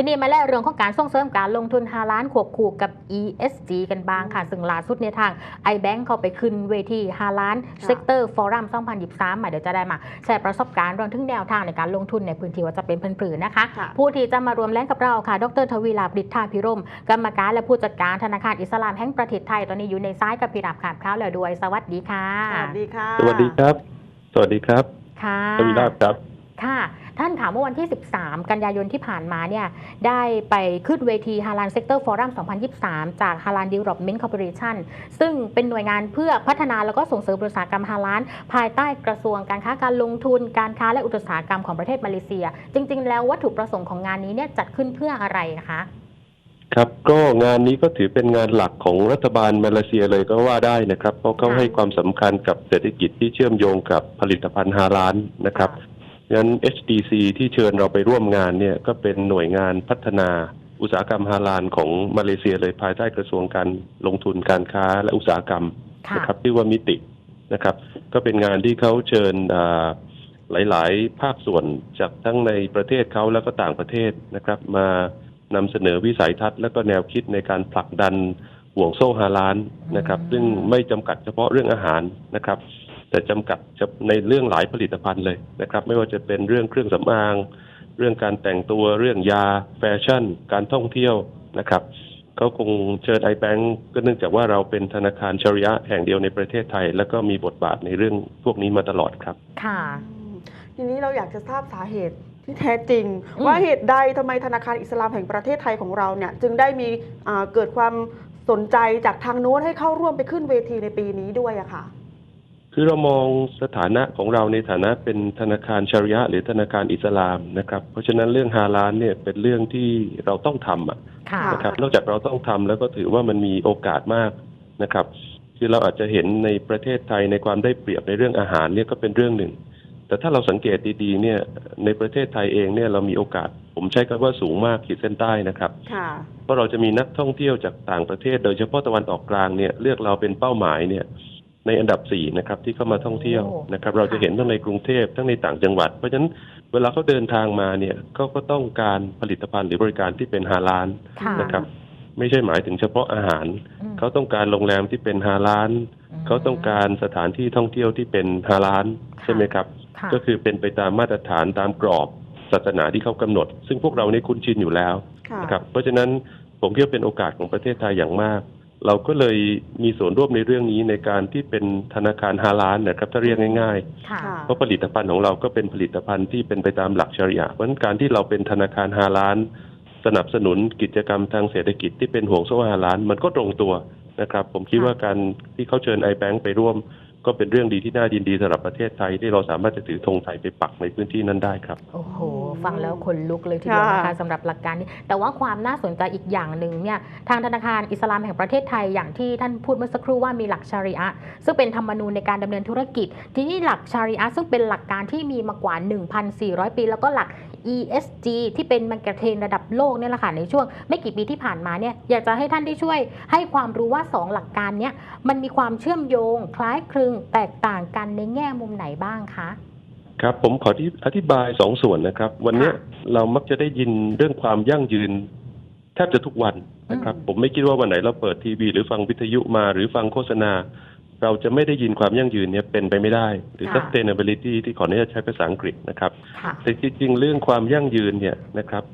ทีนี้มาแล้วเรื่องของการส่งเสริมการลงทุนฮาล้านควบคู่กับ ESG กันบ้างค่ะ ซึ่งล่าสุดในยทาง iBank เขาไปขึ้นเวทีฮาล้านเซกเตอร์ฟอรัม2023มาเดี๋ยวจะได้มาแชร์ประสบการณ์รวมถึงแนวทางในการลงทุนในพื้นที่ว่าจะเป็นพันผืนนะคะค่ะผู้ที่จะมารวมแรงกับเราค่ะ ดรทวีลาบดิษฐาพิรม กรรมการและผู้จัดการธนาคารอิสลามแห่งประเทศไทยตอนนี้อยู่ในซ้ายกับพี่รับขาดข้าวแล้วด้วย สวัสดีค่ะ สวัสดีค่ะ สวัสดีครับ สวัสดีครับค่ะทวีราบครับ ค่ะ ท่านค่ะเมื่อวันที่ 13 กันยายนที่ผ่านมาเนี่ยได้ไปขึ้นเวทีฮา l านเซกเตอร์ฟอรัม2023 จากฮา l านดี v ล p อ e n t Corporation ซึ่งเป็นหน่วยงานเพื่อพัฒนาแล้วก็ส่งเสริมอุตสาหกรรมฮาลานภายใต้กระทรวงการค้าการลงทุน การค้าและอุตสาหกรรมของประเทศมาเลเซีย จริง ๆ แล้ววัตถุประสงค์ของงานนี้เนี่ยจัดขึ้นเพื่ออะไรคะครับก็งานนี้ก็ถือเป็นงานหลักของรัฐบาลมาเลเซียเลยก็ว่าได้นะครับ เพราะเขาค่ะให้ความสำคัญกับเศรษฐกิจที่เชื่อมโยงกับผลิตภัณฑ์ฮาลานนะครับ งั้น HDC ที่เชิญเราไปร่วมงานเนี่ยก็เป็นหน่วยงานพัฒนาอุตสาหกรรมฮาลานของมาเลเซียเลยภายใต้กระทรวงการลงทุนการค้าและอุตสาหกรรมค่ะนะครับชื่อว่ามิตินะครับ ก็เป็นงานที่เขาเชิญอ่าหลาย ๆ ภาคส่วนจากทั้งในประเทศเขาแล้วก็ต่างประเทศนะครับ มานำเสนอวิสัยทัศน์และก็แนวคิดในการผลักดันห่วงโซ่ฮาลานนะครับอืมซึ่งไม่จำกัดเฉพาะเรื่องอาหารนะครับ แต่จำกัดจะในเรื่องหลายผลิตภัณฑ์เลยนะครับ ไม่ว่าจะเป็นเรื่องเครื่องสำอาง เรื่องการแต่งตัวเรื่องยา แฟชั่น การท่องเที่ยวนะครับเขาคงเชิญไอแบงก์ก็เนื่องจากว่าเราเป็นธนาคารชริยะแห่งเดียวในประเทศไทย แล้วก็มีบทบาทในเรื่องพวกนี้มาตลอดครับ ค่ะอืมทีนี้เราอยากจะทราบสาเหตุที่แท้จริงอืมว่าเหตุใดทำไมธนาคารอิสลามแห่งประเทศไทยของเราเนี่ย จึงได้มีอ่าเกิดความสนใจจากทางโน้นให้เข้าร่วมไปขึ้นเวทีในปีนี้ด้วยอะค่ะ คือเรามองสถานะของเราในฐานะเป็นธนาคารชริยะ หรือธนาคารอิสลามนะครับ เพราะฉะนั้นเรื่องฮาลาลเนี่ยเป็นเรื่องที่เราต้องทำอะค่ะค่ะนะครับ นอกจากเราต้องทำแล้วก็ถือว่ามันมีโอกาสมากนะครับ คือเราอาจจะเห็นในประเทศไทยในความได้เปรียบในเรื่องอาหารเนี่ยก็เป็นเรื่องหนึ่ง แต่ถ้าเราสังเกตดีๆเนี่ยในประเทศไทยเองเนี่ยเรามีโอกาส ผมใช้คำว่าสูงมากขีดเส้นใต้นะครับค่ะเพราะเราจะมีนักท่องเที่ยวจากต่างประเทศ โดยเฉพาะตะวันออกกลางเนี่ยเลือกเราเป็นเป้าหมายเนี่ย ในอันดับสี่นะครับที่เข้ามาท่องเที่ยวโอ้นะครับ เราจะเห็นทั้งในกรุงเทพทั้งในต่างจังหวัด เพราะฉะนั้นเวลาเขาเดินทางมาเนี่ยเขาก็ต้องการผลิตภัณฑ์หรือบริการที่เป็นฮาลาลค่ะนะครับ ไม่ใช่หมายถึงเฉพาะอาหารอืมเขาต้องการโรงแรมที่เป็นฮาลาลเขาต้องการสถานที่ท่องเที่ยวที่เป็นฮาลาลใช่ไหมครับค่ะก็คือเป็นไปตามมาตรฐานตามกรอบศาสนาที่เขากำหนด ซึ่งพวกเรานี่คุ้นชินอยู่แล้วค่ะนะครับเพราะฉะนั้นผมคิดว่าเป็นโอกาสของประเทศไทยอย่างมาก เราก็เลยมีส่วนร่วมในเรื่องนี้ในการที่เป็นธนาคารฮาลาลนะครับ ถ้าเรียกง่ายค่ะค่ะ ๆ เพราะผลิตภัณฑ์ของเราก็เป็นผลิตภัณฑ์ที่เป็นไปตามหลักชริอะห์เพราะฉะนั้นการที่เราเป็นธนาคารฮาลาลสนับสนุนกิจกรรมทางเศรษฐกิจที่เป็นห่วงโซ่ฮาลาลมันก็ตรงตัวนะครับ ผมคิดค่ะว่าการที่เขาเชิญไอแบงไปร่วม ก็เป็นเรื่องดีที่น่ายินดีสำหรับประเทศไทยที่เราสามารถจะถือธงไทยไปปักในพื้นที่นั้นได้ครับ โอ้โห ฟังแล้วขนลุกเลยทีเดียวนะคะค่ะสำหรับหลักการนี้ แต่ว่าความน่าสนใจอีกอย่างหนึ่งเนี่ยทางธนาคารอิสลามแห่งประเทศไทยอย่างที่ท่านพูดเมื่อสักครู่ว่ามีหลักชาริอะห์ซึ่งเป็นธรรมนูญในการดำเนินธุรกิจ ทีนี้หลักชาริอะห์ซึ่งเป็นหลักการที่มีมากว่า 1,400 ปี แล้วก็หลัก ESG ที่เป็นมันกระเทรนระดับโลกเนี่ยแหละค่ะในช่วงไม่กี่ปีที่ผ่านมาเนี่ยอยากจะให้ท่านได้ช่วยให้ความรู้ว่าสองหลักการเนี้ยมันมีความเชื่อมโยง คล้ายคลึงแตกต่างกันในแง่มุมไหนบ้างคะครับผมขอที่อธิบายสองส่วนนะครับ วันเนี้ยค่ะเรามักจะได้ยินเรื่องความยั่งยืนแทบจะทุกวันนะครับอืมผมไม่คิดว่าวันไหนเราเปิดทีวี หรือฟังวิทยุมาหรือฟังโฆษณา เราจะไม่ได้ยินความยั่งยืนเนี่ยเป็นไปไม่ได้ หรือค่ะ sustainability ที่ขออนุญาตใช้ภาษาอังกฤษนะครับค่ะแต่จริงๆเรื่องความยั่งยืนเนี่ยนะครับ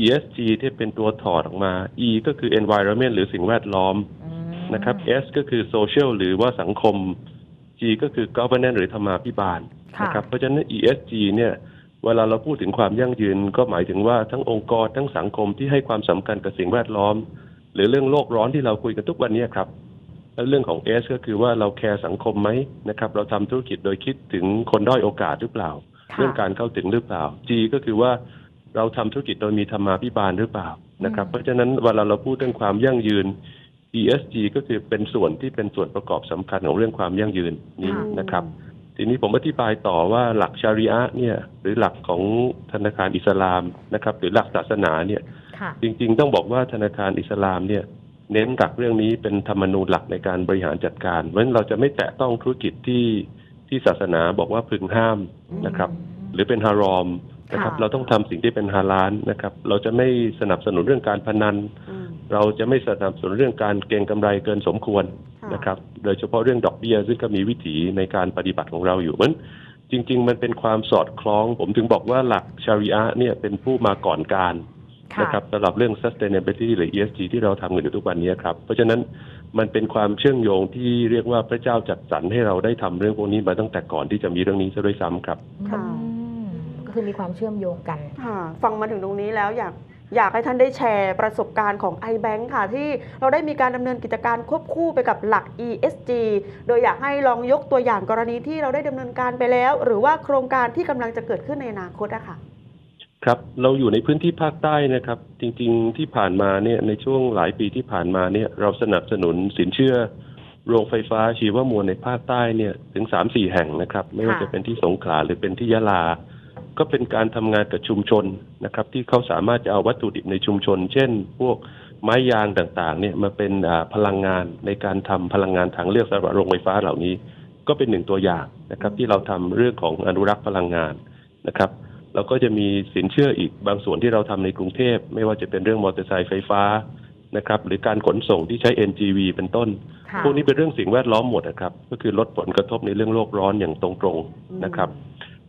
ESG ที่เป็นตัวถอดออกมา E ก็คือ environment หรือสิ่งแวดล้อมอืมนะครับ S ก็คือ social หรือว่าสังคม G ก็คือ governance หรือธรรมาภิบาลค่ะนะครับเพราะฉะนั้น ESG เนี่ยเวลาเราพูดถึงความยั่งยืนก็หมายถึงว่าทั้งองค์กรทั้งสังคมที่ให้ความสำคัญกับสิ่งแวดล้อม หรือเรื่องโลกร้อนที่เราคุยกันทุกวันนี้ครับ แล้วเรื่องของ S ก็คือว่าเราแคร์สังคมไหมนะครับ เราทำธุรกิจโดยคิดถึงคนด้อยโอกาสหรือเปล่าค่ะเรื่องการเข้าถึงหรือเปล่า G ก็คือว่าเราทำธุรกิจโดยมีธรรมาภิบาลหรือเปล่านะครับอืมเพราะฉะนั้นเวลาเราพูดเรื่องความยั่งยืน ESG ก็คือเป็นส่วนที่เป็นส่วนประกอบสำคัญของเรื่องความยั่งยืนนี้ค่ะนะครับ ทีนี้ผมอธิบายต่อว่าหลักชาริอะห์เนี่ยหรือหลักของธนาคารอิสลามนะครับ หรือหลักศาสนาเนี่ยค่ะจริง ๆ ต้องบอกว่าธนาคารอิสลามเนี่ย เน้นหลักเรื่องนี้เป็นธรรมนูญหลักในการบริหารจัดการ เพราะฉะนั้นเราจะไม่แตะต้องธุรกิจที่ที่ศาสนาบอกว่าพึงห้ามนะครับ หรือเป็นฮารอมนะครับค่ะเราต้องทำสิ่งที่เป็นฮาลาลนะครับ เราจะไม่สนับสนุนเรื่องการพนันอืมเราจะไม่สนับสนุนเรื่องการเก็งกำไรเกินสมควรค่ะนะครับ โดยเฉพาะเรื่องดอกเบี้ยซึ่งก็มีวิถีในการปฏิบัติของเราอยู่มันจริง ๆ มันเป็นความสอดคล้อง ผมถึงบอกว่าหลักชาริอะห์เนี่ยเป็นผู้มาก่อนการค่ะ นะครับสำหรับเรื่อง sustainability หรือ ESG ที่เราทำกันอยู่ทุกวันนี้ครับ เพราะฉะนั้นมันเป็นความเชื่อมโยงที่เรียกว่าพระเจ้าจัดสรรให้เราได้ทำเรื่องพวกนี้มาตั้งแต่ก่อนที่จะมีเรื่องนี้ซะด้วยซ้ำครับ ค่ะอืมก็คือมีความเชื่อมโยงกัน ค่ะ ฟังมาถึงตรงนี้แล้วอยากอยากให้ท่านได้แชร์ประสบการณ์ของ iBank ค่ะ ที่เราได้มีการดำเนินกิจการควบคู่ไปกับหลัก ESG โดยอยากให้ลองยกตัวอย่างกรณีที่เราได้ดำเนินการไปแล้ว หรือว่าโครงการที่กำลังจะเกิดขึ้นในอนาคตอะค่ะ ครับเราอยู่ในพื้นที่ภาคใต้นะครับ จริงๆที่ผ่านมาเนี่ยในช่วงหลายปีที่ผ่านมาเนี่ยเราสนับสนุนสินเชื่อ โรงไฟฟ้าชีวมวลในภาคใต้เนี่ยถึงสามสี่แห่งนะครับ ไม่ว่าจะเป็นที่สงขลาหรือเป็นที่ยะลา ก็เป็นการทำงานกับชุมชนนะครับ ที่เขาสามารถจะเอาวัตถุดิบในชุมชน เช่น พวกไม้ยางต่างๆเนี่ยมาเป็นอ่าพลังงานในการทำพลังงานทางเลือกสำหรับโรงไฟฟ้าเหล่านี้ ก็เป็นหนึ่งตัวอย่างนะครับ ที่เราทำเรื่องของอนุรักษ์พลังงานนะครับ เราก็จะมีสินเชื่ออีกบางส่วนที่เราทำในกรุงเทพ ไม่ว่าจะเป็นเรื่องมอเตอร์ไซค์ไฟฟ้านะครับ หรือการขนส่งที่ใช้ NGV เป็นต้นค่ะพวกนี้เป็นเรื่องสิ่งแวดล้อมหมดนะครับ ก็คือลดผลกระทบในเรื่องโลกร้อนอย่างตรงๆนะครับ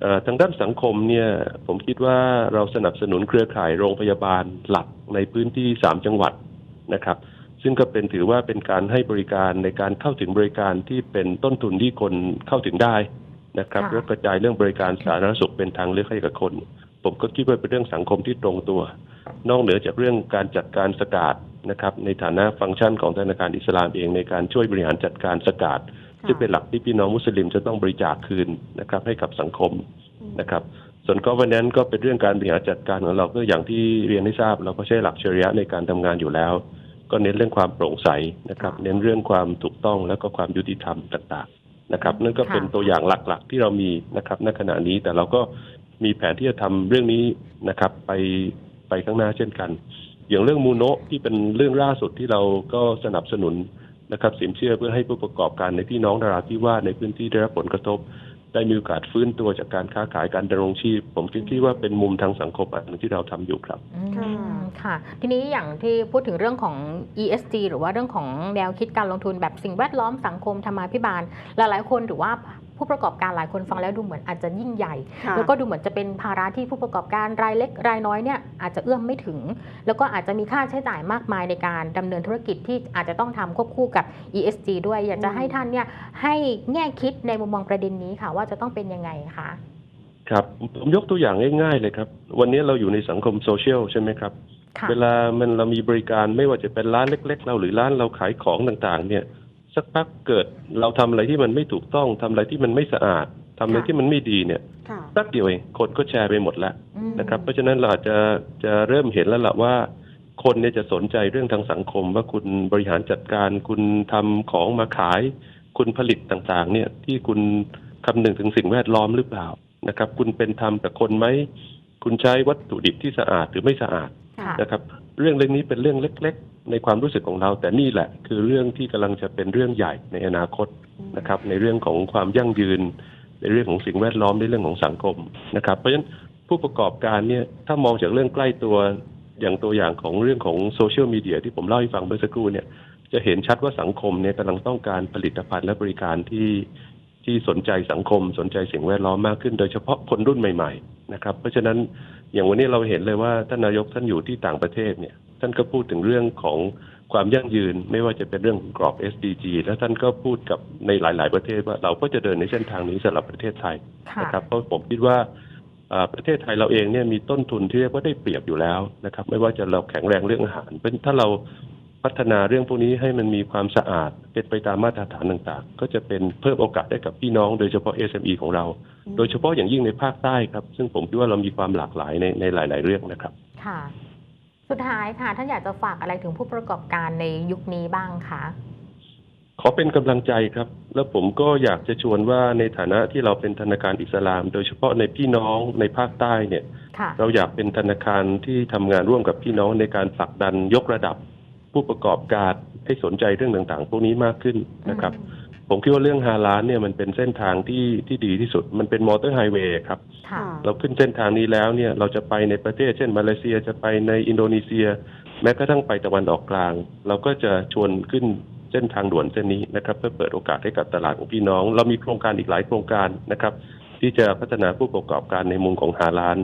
เอ่อทางด้านสังคมเนี่ยผมคิดว่าเราสนับสนุนเครือข่ายโรงพยาบาลหลักในพื้นที่สามจังหวัดนะครับ ซึ่งก็เป็นถือว่าเป็นการให้บริการในการเข้าถึงบริการที่เป็นต้นทุนที่คนเข้าถึงได้ นะครับค่ะแล้วกระจายเรื่องบริการสาธารณสุขเป็นทางเลือกให้กับคน ผมก็คิดว่าเป็นเรื่องสังคมที่ตรงตัว นอกเหนือจากเรื่องการจัดการสกัดนะครับในฐานะฟังก์ชันของธนาคารอิสลามเองในการช่วยบริหารจัดการสกัดซึ่งเป็นหลักที่พี่น้องมุสลิมจะต้องบริจาคคืนนะครับให้กับสังคมนะครับส่วนก็วันนั้นก็เป็นเรื่องการบริหารจัดการของเราก็อย่างที่เรียนให้ทราบ เราก็ใช้หลักชริยะห์ในการทำงานอยู่แล้ว ก็เน้นเรื่องความโปร่งใสนะครับ เน้นเรื่องความถูกต้องแล้วก็ความยุติธรรมต่างๆ นะครับนั่นก็เป็นค่ะตัวอย่างหลักๆ ที่เรามีนะครับณขณะนี้แต่เราก็มีแผนที่จะทำเรื่องนี้นะครับ ไปไปข้างหน้าเช่นกัน อย่างเรื่องมูโนะที่เป็นเรื่องล่าสุดที่เราก็สนับสนุนนะครับสินเชื่อเพื่อให้ผู้ประกอบการในพี่น้องนราธิวาสในพื้นที่ได้รับผลกระทบ ได้มีโอกาสฟื้นตัวจากการค้าขายการดำรงชีพ ผมคิดว่าเป็นมุมทางสังคมอันหนึงที่เราทำอยู่ครับอืมค่ะค่ะ ทีนี้อย่างที่พูดถึงเรื่องของ ESG หรือว่าเรื่องของแนวคิดการลงทุนแบบสิ่งแวดล้อมสังคมธรรมาภิบาล หลายๆคนหรือว่า ผู้ประกอบการหลายคนฟังแล้วดูเหมือนอาจจะยิ่งใหญ่ค่ะแล้วก็ดูเหมือนจะเป็นภาระที่ผู้ประกอบการรายเล็กรายน้อยเนี่ยอาจจะเอื้อมไม่ถึง แล้วก็อาจจะมีค่าใช้จ่ายมากมายในการดำเนินธุรกิจที่อาจจะต้องทำควบคู่กับ ESG ด้วย อยากจะอืมให้ท่านเนี่ยให้แง่คิดในมุมมองประเด็นนี้ค่ะ ว่าจะต้องเป็นยังไงคะครับผมยกตัวอย่างง่ายๆเลยครับ วันนี้เราอยู่ในสังคมโซเชียลใช่ไหมครับค่ะเวลามันเรามีบริการไม่ว่าจะเป็นร้านเล็ก ๆ เราหรือร้านเราขายของต่างๆ เนี่ย สักพักเกิดเราทำอะไรที่มันไม่ถูกต้องทำอะไรที่มันไม่สะอาดทำอะไรค่ะที่มันไม่ดีเนี่ยค่ะแป๊บเดียวเองคนก็แชร์ไปหมดแล้วอืมนะครับ เพราะฉะนั้นเราอาจจะจะเริ่มเห็นแล้วล่ะว่า คนเนี่ยจะสนใจเรื่องทางสังคม ว่าคุณบริหารจัดการ คุณทำของมาขาย คุณผลิตต่างๆ เนี่ยที่คุณคำนึงถึงสิ่งแวดล้อมหรือเปล่านะครับ คุณเป็นธรรมกับคนไหมคุณใช้วัตถุดิบที่สะอาดหรือไม่สะอาดค่ะนะครับ เรื่องเรื่องนี้เป็นเรื่องเล็ก ๆ ในความรู้สึกของเรา แต่นี่แหละคือเรื่องที่กำลังจะเป็นเรื่องใหญ่ในอนาคตนะครับ ในเรื่องของความยั่งยืน ในเรื่องของสิ่งแวดล้อมในเรื่องของสังคมนะครับ เพราะฉะนั้นผู้ประกอบการเนี่ยถ้ามองจากเรื่องใกล้ตัวอย่างตัวอย่างของเรื่องของโซเชียลมีเดียที่ผมเล่าให้ฟังเมื่อสักครู่เนี่ยจะเห็นชัดว่าสังคมเนี่ยกำลังต้องการผลิตภัณฑ์และบริการที่ ที่สนใจสังคมสนใจสิ่งแวดล้อมมากขึ้น โดยเฉพาะคนรุ่นใหม่ ๆ นะครับ เพราะฉะนั้นอย่างวันนี้เราเห็นเลยว่าท่านนายกท่านอยู่ที่ต่างประเทศเนี่ยท่านก็พูดถึงเรื่องของความยั่งยืนไม่ว่าจะเป็นเรื่องของกรอบ SDG แล้วท่านก็พูดกับในหลาย ๆ ประเทศว่าเราก็จะเดินในเส้นทางนี้สำหรับประเทศไทยนะครับเพราะผมคิดว่าอ่าประเทศไทยเราเองเนี่ยมีต้นทุนที่เรียกว่าได้เปรียบอยู่แล้วนะครับ ไม่ว่าจะเราแข็งแรงเรื่องอาหารเป็นถ้าเรา พัฒนาเรื่องพวกนี้ให้มันมีความสะอาดเป็นไปตามมาตรฐานต่างๆ ก็จะเป็นเพิ่มโอกาสให้กับพี่น้องโดยเฉพาะ SME ของเรา โดยเฉพาะอย่างยิ่งในภาคใต้ครับ ซึ่งผมคิดว่าเรามีความหลากหลายในในหลาย ๆ เรื่องนะครับ ค่ะ สุดท้ายค่ะ ท่านอยากจะฝากอะไรถึงผู้ประกอบการในยุคนี้บ้างคะขอเป็นกำลังใจครับ แล้วผมก็อยากจะชวนว่าในฐานะที่เราเป็นธนาคารอิสลาม โดยเฉพาะในพี่น้องในภาคใต้เนี่ยค่ะเราอยากเป็นธนาคารที่ทำงานร่วมกับพี่น้องในการผลักดันยกระดับ ผู้ประกอบการให้สนใจเรื่องต่างๆ พวกนี้มากขึ้นนะครับเพผมคิดว่าเรื่องฮาลานเนี่ยมันเป็นเส้นทางที่ที่ดีที่สุด มันเป็นมอเตอร์ไฮเวย์ครับค่ะเราขึ้นเส้นทางนี้แล้วเนี่ยเราจะไปในประเทศ เช่นมาเลเซียจะไปในอินโดนีเซีย แม้กระทั่งไปตะวันออกกลาง เราก็จะชวนขึ้นเส้นทางด่วนเส้นนี้นะครับ เพื่อเปิดโอกาสให้กับตลาดของพี่น้อง เรามีโครงการอีกหลายโครงการนะครับ ที่จะพัฒนาผู้ประกอบการในมุมของฮาลาน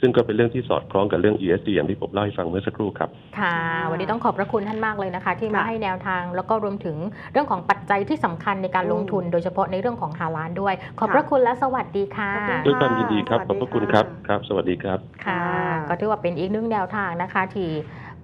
ซึ่งก็เป็นเรื่องที่สอดคล้องกับเรื่อง ESG อย่างที่ผมเล่าให้ฟังเมื่อสักครู่ครับ ค่ะ วันนี้ต้องขอบพระคุณท่านมากเลยนะคะ ที่มาค่ะให้แนวทาง แล้วก็รวมถึงเรื่องของปัจจัยที่สำคัญในการลงทุน โดยเฉพาะในเรื่องของฮาลานด้วย ขอบพระคุณและสวัสดีค่ะขอบคุณด้วยความยินดีครับสขวัอบสดีพระคุณค่ะครับครับ สวัสดีครับค่ะค่ะ ก็ถือว่าเป็นอีกหนึ่งแนวทางนะคะที่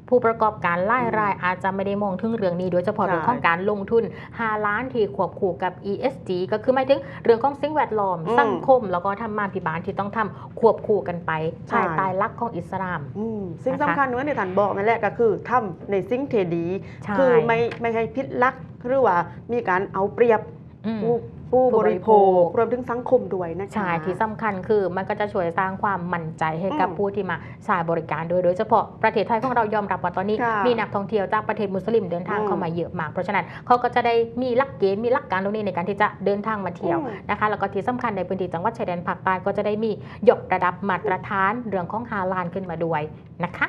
ผู้ประกอบการไล่รายอาจจะไม่ได้มองถึงเรื่องนี้โดยเฉพาะใช่เรื่องของการลงทุน5ล้านที่ควบคู่กับ ESG ก็คือหมายถึงเรื่องของสิ่งแวดล้อมอืมสังคม แล้วก็ทำมาพิบาลที่ต้องทำควบคู่กันไปใช่ภายใต้หลักของอิสลามอืมสิ่งนะคะสำคัญเนื้อในฐานบอกนั่นแหละก็คือทำในสิ่งเทดีใช่คือไม่ไม่ให้พิษลักหรือว่ามีการเอาเปรียบอืมผู้ผู้ ผู้บบริริโภโภคครวมถึงสังคมด้วยนะคะใช่ที่สำคัญคือมันก็จะช่วยสร้างความมั่นใจให้กับอืมผู้ที่มาใช้บริการโดยโดยเฉพาะประเทศไทยของเรายอมรับว่าตอนนี้ค่ะมีนักท่องเที่ยวจากประเทศมุสลิมเดินทางอืมเข้ามาเยอะมาก เพราะฉะนั้นเขาก็จะได้มีหลักเกณฑ์มีหลักการตรงนี้ในการที่จะเดินทางมาเที่ยวอืมนะคะแล้วก็ที่สำคัญในพื้นที่จังหวัดชายแดนภาคใต้ก็จะได้มียกระดับมาตรฐานเรื่องของฮาลาลขึ้นมาด้วยนะคะ